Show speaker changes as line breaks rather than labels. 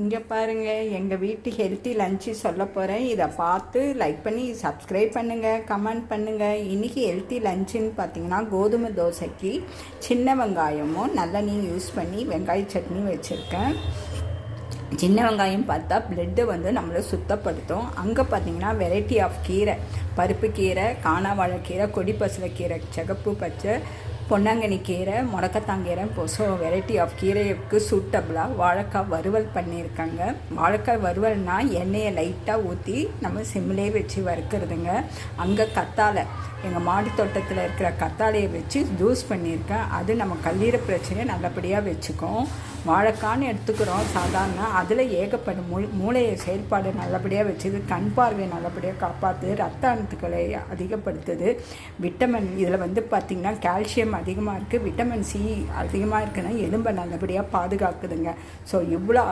இங்கே பாருங்கள் எங்கள் வீட்டு ஹெல்த்தி லஞ்சு சொல்ல போகிறேன் இதை பார்த்து லைக் பண்ணி சப்ஸ்கிரைப் பண்ணுங்கள் கமெண்ட் பண்ணுங்கள் இன்றைக்கி ஹெல்த்தி லஞ்சுன்னு பார்த்தீங்கன்னா கோதுமை தோசைக்கு சின்ன வெங்காயமும் நல்லெண்ணெயும் யூஸ் பண்ணி வெங்காய சட்னி வச்சுருக்கேன். சின்ன வெங்காயம் பார்த்தா பிளட்டு வந்து நம்மளை சுத்தப்படுத்தும். அங்கே பார்த்தீங்கன்னா வெரைட்டி ஆஃப் கீரை. பருப்பு கீரை காணாவாழைக்கீரை கொடி பசலைக்கீரை சிகப்பு பச்சை பொன்னாங்கண்ணி கீரை முடக்கத்தாங்கீரை ஸோ வெரைட்டி ஆஃப் கீரைக்கு சூட்டபிளாக வாழைக்காய் வறுவல் பண்ணியிருக்காங்க. வாழைக்காய் வறுவல்னால் எண்ணெயை லைட்டாக ஊற்றி நம்ம சிம்மிலே வச்சு வறுக்கிறதுங்க. அங்கே கத்தாழை எங்கள் மாடி தோட்டத்தில் இருக்கிற கத்தாழையை வச்சு ஜூஸ் பண்ணியிருக்கேன் அது நம்ம கல்லீர பிரச்சனையை நல்லபடியாக வச்சுக்கும். வாழைக்கான்னு எடுத்துக்கிறோம் சாதாரண அதில் ஏகப்படும் மூ மூளையை செயல்பாடு நல்லபடியாக வச்சுது கண் பார்வை நல்லபடியாக காப்பாற்று ரத்த அணுக்களை அதிகப்படுத்துது. விட்டமின் இதில் வந்து பார்த்திங்கன்னா கால்சியம் அதிகமாக இருக்குது விட்டமின் சி அதிகமாக இருக்குன்னா எலும்பை நல்லபடியாக பாதுகாக்குதுங்க. ஸோ இவ்வளோ